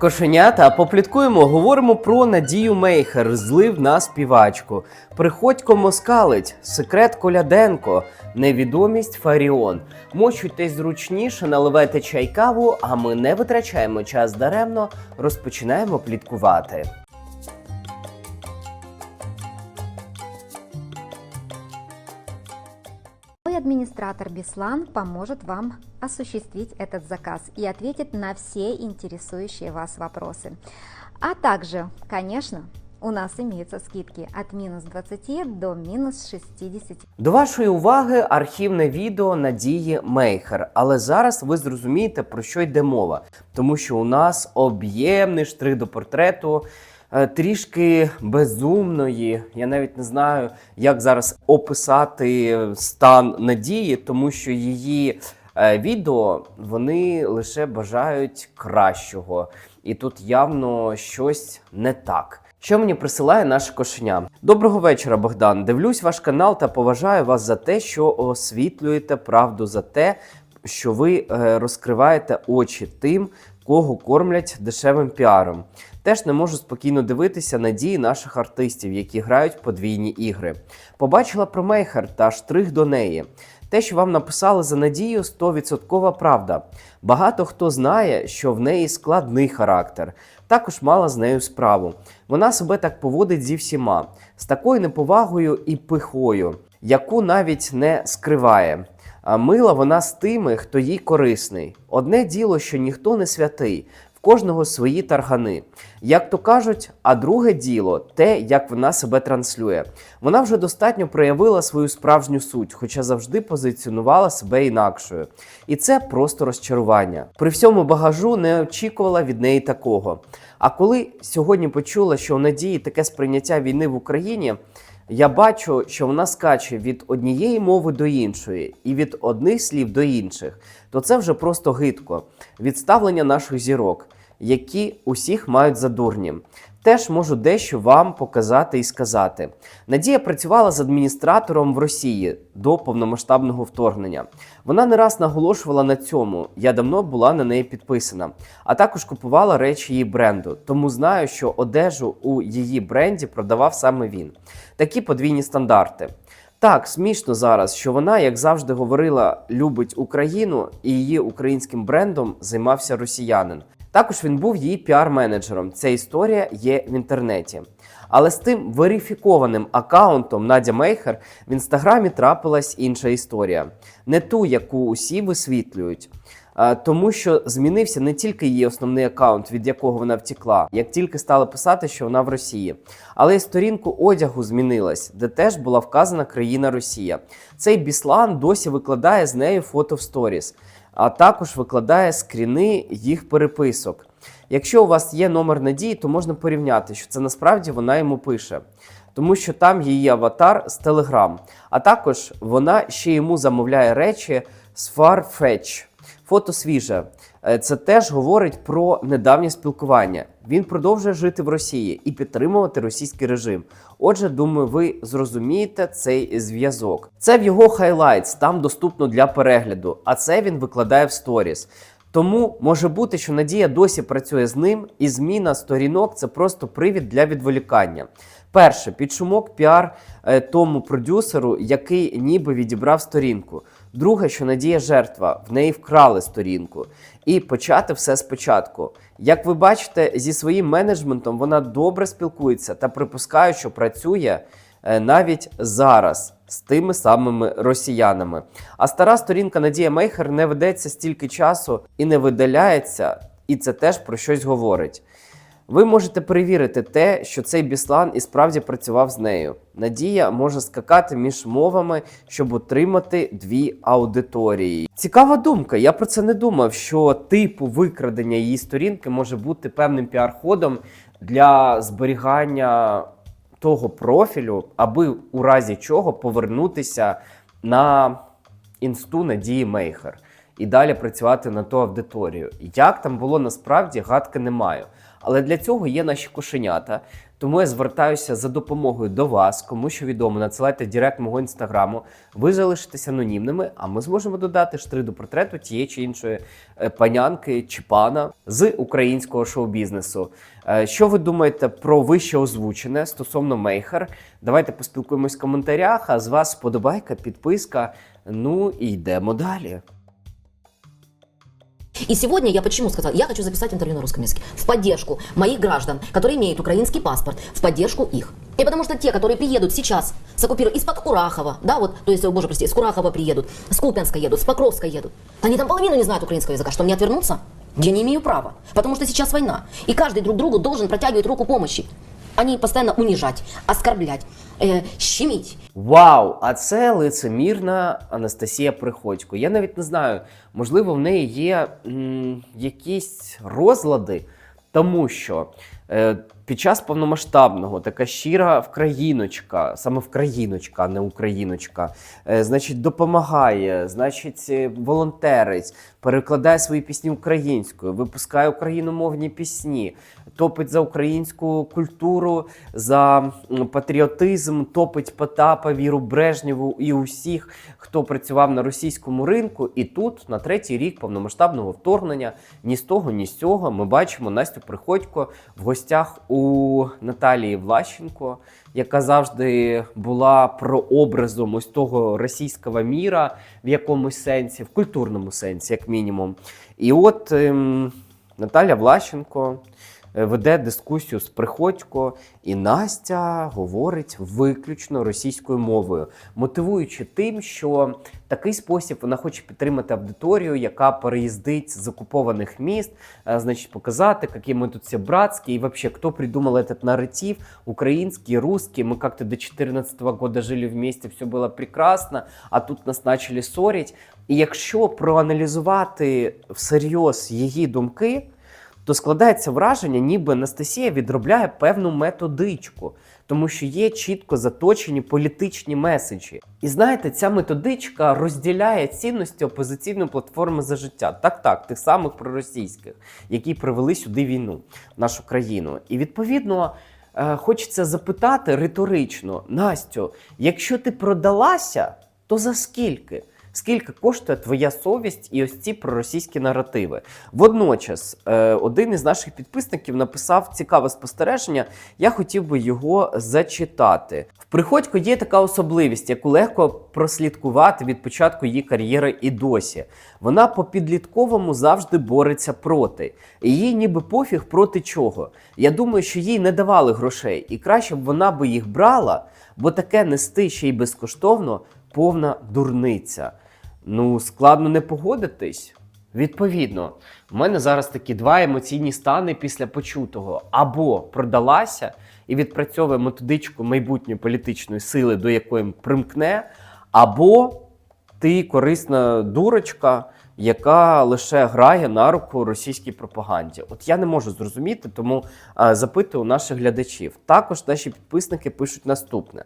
Кошенята, попліткуємо, говоримо про Надію Мейхер, злив на співачку. Приходько москалить, секрет Коляденко, невідомість Фаріон. Мочуйтесь зручніше, наливайте чай каву, а ми не витрачаємо час даремно, розпочинаємо пліткувати. Мой администратор Беслан поможет вам осуществить этот заказ и ответит на все интересующие вас вопросы. А также, конечно, у нас имеются скидки от минус 20 до минус 60. До вашої уваги архівне відео Надії Мейхер. Але зараз ви зрозумієте, про що йде мова, тому що у нас об'ємний штрих до портрету. Е, Трішки безумної, я навіть не знаю, як зараз описати стан надії, тому що її е, відео вони лише бажають кращого, і тут явно щось не так. Що мені присилає наше кошеня? Доброго вечора, Богдан. Дивлюсь ваш канал та поважаю вас за те, що освітлюєте правду за те, що ви е, розкриваєте очі тим, кого кормлять дешевим піаром. Теж не можу спокійно дивитися надії наших артистів, які грають подвійні ігри. Побачила про Мейхер та штрих до неї. Те, що вам написали за надію, 100% правда. Багато хто знає, що в неї складний характер. Також мала з нею справу. Вона себе так поводить зі всіма, з такою неповагою і пихою, яку навіть не скриває. Мила вона з тими, хто їй корисний. Одне діло, що ніхто не святий, в кожного свої таргани. Як то кажуть, а друге діло те, як вона себе транслює. Вона вже достатньо проявила свою справжню суть, хоча завжди позиціонувала себе інакшою. І це просто розчарування. При всьому багажу не очікувала від неї такого. А коли сьогодні почула, що у Надії таке сприйняття війни в Україні, я бачу, що вона скаче від однієї мови до іншої і від одних слів до інших, то це вже просто гидко. Відставлення наших зірок, які усіх мають за дурні. Теж можу дещо вам показати і сказати. Надія працювала з адміністратором в Росії до повномасштабного вторгнення. Вона не раз наголошувала на цьому. Я давно була на неї підписана, а також купувала речі її бренду. Тому знаю, що одежу у її бренді продавав саме він. Такі подвійні стандарти. Так, смішно зараз, що вона, як завжди говорила, любить Україну і її українським брендом займався росіянин. Також він був її піар-менеджером. Ця історія є в інтернеті. Але з тим верифікованим аккаунтом Надя Мейхер в інстаграмі трапилась інша історія, не ту, яку усі висвітлюють. Тому що змінився не тільки її основний аккаунт, від якого вона втекла, як тільки стала писати, що вона в Росії, але й сторінку одягу змінилась, де теж була вказана країна Росія. Цей Біслан досі викладає з нею фото в сторіс, а також викладає скріни їх переписок. Якщо у вас є номер надії, то можна порівняти, що це насправді вона йому пише. Тому що там її аватар з Telegram. А також вона ще йому замовляє речі з Farfetch. Фото свіже. Е, Це теж говорить про недавнє спілкування. Він продовжує жити в Росії і підтримувати російський режим. Отже, думаю, ви зрозумієте цей зв'язок. Це в його хайлайтс, там доступно для перегляду, а це він викладає в сторіс. Тому може бути, що Надія досі працює з ним, і зміна сторінок це просто привід для відволікання. Перше, підшумок піар е, тому продюсеру, який ніби відібрав сторінку. Друге, що Надія жертва, в неї вкрали сторінку. І почати все спочатку. Як ви бачите, зі своїм менеджментом вона добре спілкується та припускаю, що працює е, навіть зараз з тими самими росіянами. А стара сторінка Надія Мейхер не ведеться стільки часу і не видаляється, і це теж про щось говорить. Ви можете перевірити те, що цей Біслан і справді працював з нею. Надія може скакати між мовами, щоб отримати дві аудиторії. Цікава думка. Я про це не думав, що типу викрадення її сторінки може бути певним піар-ходом для зберігання того профілю, аби у разі чого повернутися на інсту Надії Мейхер і далі працювати на ту аудиторію. Як там було насправді, гадки не маю. Але для цього є наші кошенята. Тому я звертаюся за допомогою до вас, кому що відомо, надсилайте директ мого інстаграму. Ви залишитесь анонімними, а ми зможемо додати штри до портрету тієї чи іншої е, панянки чи пана з українського шоу-бізнесу. Е, Що ви думаєте про вище озвучене стосовно Мейхер? Давайте поспілкуємось в коментарях. А з вас сподобайка, підписка. Ну і йдемо далі. И сегодня я почему сказала, я хочу записать интервью на русском языке. В поддержку моих граждан, которые имеют украинский паспорт, в поддержку их. И потому что те, которые приедут сейчас с оккупированного, из-под Курахова, да, вот, то есть, о, боже, прости, с Курахова приедут, с Купянска едут, с Покровска едут, они там половину не знают украинского языка, что мне отвернуться? Я не имею права, потому что сейчас война, и каждый друг другу должен протягивать руку помощи, а не постоянно унижать, оскорблять, э, щеміть. Вау! А це лицемірна Анастасія Приходько. Я навіть не знаю, можливо, в неї є м, якісь розлади, тому що е, під час повномасштабного така щира вкраїночка, саме вкраїночка, а не україночка, е, значить, допомагає, значить, е, волонтерить, перекладає свої пісні українською, випускає україномовні пісні, топить за українську культуру, за патріотизм, топить Потапа, Віру Брежнєву і усіх, хто працював на російському ринку. І тут, на третій рік повномасштабного вторгнення, ні з того, ні з цього, ми бачимо Настю Приходько в гостях у Наталії Влащенко, яка завжди була прообразом ось того російського міра в якомусь сенсі, в культурному сенсі, як мінімум. І от ем, Наталя Влащенко веде дискусію з Приходько, і Настя говорить виключно російською мовою, мотивуючи тим, що такий спосіб вона хоче підтримати аудиторію, яка переїздить з окупованих міст, е, значить, показати, які ми тут всі братські, і вообще, кто придумал этот нарратив, украинский, русский, мы как-то до 2014 года жили вместе, все было прекрасно, а тут нас начали ссорить. І якщо проаналізувати всерйоз її думки, то складається враження, ніби Анастасія відробляє певну методичку, тому що є чітко заточені політичні меседжі. І знаєте, ця методичка розділяє цінності опозиційної платформи за життя. Так, так, тих самих проросійських, які привели сюди війну нашу країну. І відповідно. е, Хочеться запитати риторично, Настю, якщо ти продалася, то за скільки? Скільки коштує твоя совість і ось ці проросійські наративи? Водночас, е, один із наших підписників написав цікаве спостереження. Я хотів би його зачитати. В Приходько є така особливість, яку легко прослідкувати від початку її кар'єри і досі. Вона по підлітковому завжди бореться проти. І їй ніби пофіг проти чого. Я думаю, що їй не давали грошей, і краще б вона би їх брала, бо таке нести ще й безкоштовно повна дурниця. Ну, складно не погодитись. Відповідно, в мене зараз такі два емоційні стани після почутого: або продалася і відпрацьовує методичку майбутньої політичної сили, до якої примкне, або ти корисна дурочка, яка лише грає на руку російській пропаганді. От я не можу зрозуміти, тому запитую у наших глядачів. Також наші підписники пишуть наступне: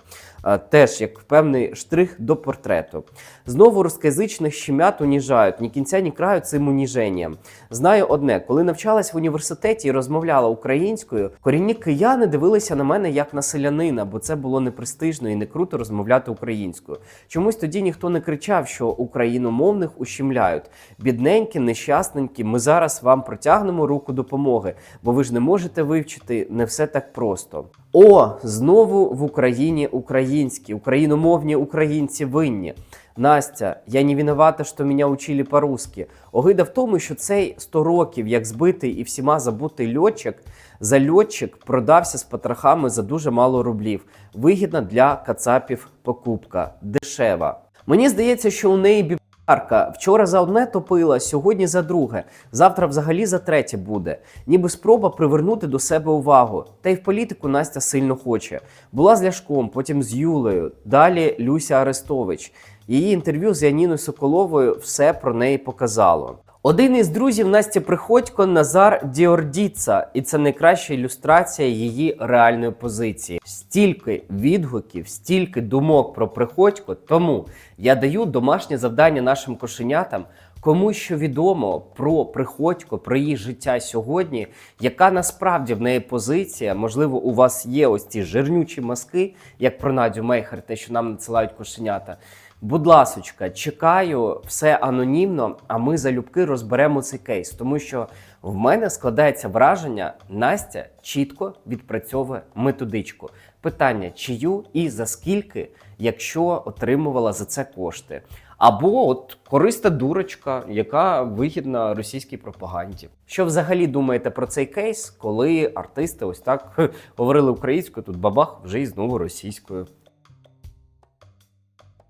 теж як певний штрих до портрету. Знову рускоязичних щемят уніжають, ні кінця, ні краю цим уніженням. Знаю одне, коли навчалась в університеті і розмовляла українською, корінні кияни дивилися на мене як на селянина, бо це було непрестижно і не круто розмовляти українською. Чомусь тоді ніхто не кричав, що україномовних ущемляють. Бідненькі, нещасненькі, ми зараз вам протягнемо руку допомоги, бо ви ж не можете вивчити не все так просто. О, знову в Україні українські, україномовні українці винні. Настя, я не виновата, що мене учили по-русски. Огида в тому, що цей 100 років, як збитий і всіма забутий льотчик, за льотчик продався з потрохами за дуже мало рублів. Вигідна для кацапів покупка, дешева. Мені здається, що у неї бібарка вчора за одне топила, сьогодні за друге, завтра взагалі за третє буде. Ніби спроба привернути до себе увагу. Та й в політику Настя сильно хоче. Була з Ляшком, потім з Юлею, далі Люся Арестович. Її інтерв'ю з Яніною Соколовою все про неї показало. Один із друзів Насті Приходько Назар Діордіца, і це найкраща ілюстрація її реальної позиції. Стільки відгуків, стільки думок про Приходько. Тому я даю домашнє завдання нашим кошенятам. Кому що відомо про Приходько, про її життя сьогодні, яка насправді в неї позиція? Можливо, у вас є ось ці жирнючі маски, як про Надю Мейхер, те, що нам надсилають кошенята. Будь ласочка, чекаю, все анонімно, а ми залюбки розберемо цей кейс, тому що в мене складається враження, Настя чітко відпрацьовує методичку. Питання, чию і за скільки, якщо отримувала за це кошти. Або от користа дурочка, яка вигідна російській пропаганді. Що взагалі думаєте про цей кейс, коли артисти ось так говорили українською, тут бабах вже і знову російською.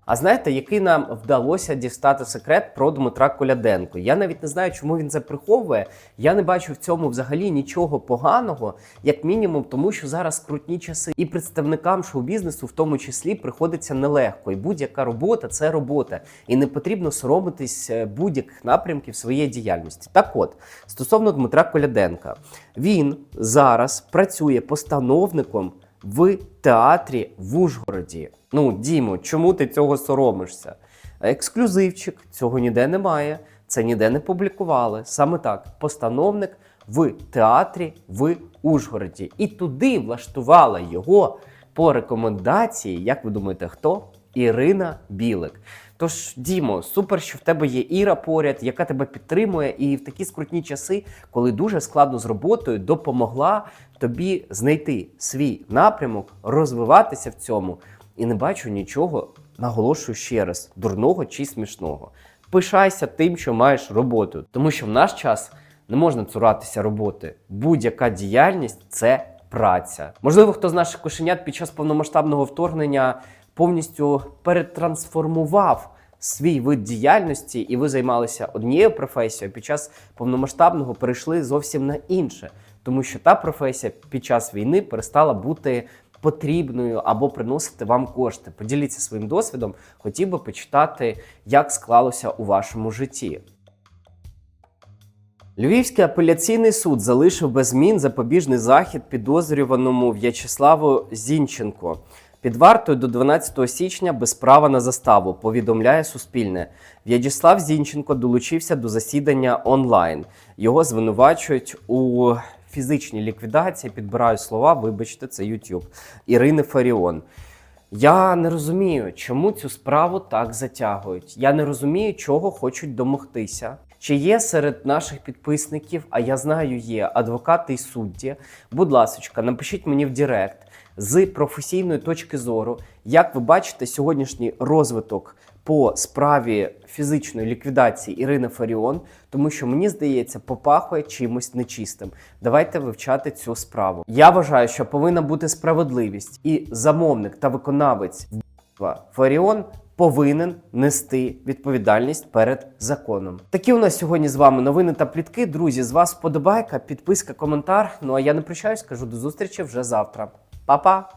А знаєте, який нам вдалося дістати секрет про Дмитра Коляденко? Я навіть не знаю, чому він це приховує. Я не бачу в цьому взагалі нічого поганого, як мінімум, тому що зараз крутні часи, і представникам шоу-бізнесу, в тому числі, приходиться нелегко. І будь-яка робота це робота, і не потрібно соромитись е, будь-яких напрямків своєї діяльності. Так от, стосовно Дмитра Коляденка, він зараз працює постановником в театрі в Ужгороді. Ну, Дімо, чому ти цього соромишся? Ексклюзивчик, цього ніде немає, це ніде не публікували. Саме так, постановник в театрі в Ужгороді. І туди влаштувала його по рекомендації, як ви думаєте, хто? Ірина Білик. Тож, Дімо, супер, що в тебе є Іра поряд, яка тебе підтримує, і в такі скрутні часи, коли дуже складно з роботою, допомогла тобі знайти свій напрямок, розвиватися в цьому. І не бачу нічого, наголошую ще раз, дурного чи смішного. Пишайся тим, що маєш роботу, тому що в наш час не можна цуратися роботи. Будь-яка діяльність це праця. Можливо, хто з наших кошенят під час повномасштабного вторгнення повністю перетрансформував свій вид діяльності, і ви займалися однією професією, під час повномасштабного перейшли зовсім на інше, тому що та професія під час війни перестала бути потрібною або приносити вам кошти. Поділіться своїм досвідом, хотів би почитати, як склалося у вашому житті. Львівський апеляційний суд залишив без змін запобіжний захід підозрюваному В'ячеславу Зінченко. Під вартою до 12 січня без права на заставу, повідомляє Суспільне. В'ячеслав Зінченко долучився до засідання онлайн. Його звинувачують у фізичній ліквідації. Підбираю слова, вибачте, це YouTube. Ірини Фаріон. Я не розумію, чому цю справу так затягують. Я не розумію, чого хочуть домогтися. Чи є серед наших підписників, а я знаю, є адвокати і судді. Будь ласка, напишіть мені в Директ з професійної точки зору, як ви бачите сьогоднішній розвиток по справі фізичної ліквідації Ірини Фаріон, тому що мені здається, попахує чимось нечистим. Давайте вивчати цю справу. Я вважаю, що повинна бути справедливість, і замовник та виконавець Фаріон повинен нести відповідальність перед законом. Такі у нас сьогодні з вами новини та плітки. Друзі, з вас вподобайка, підписка, коментар. Ну а я не прощаюсь, кажу до зустрічі вже завтра. 爸爸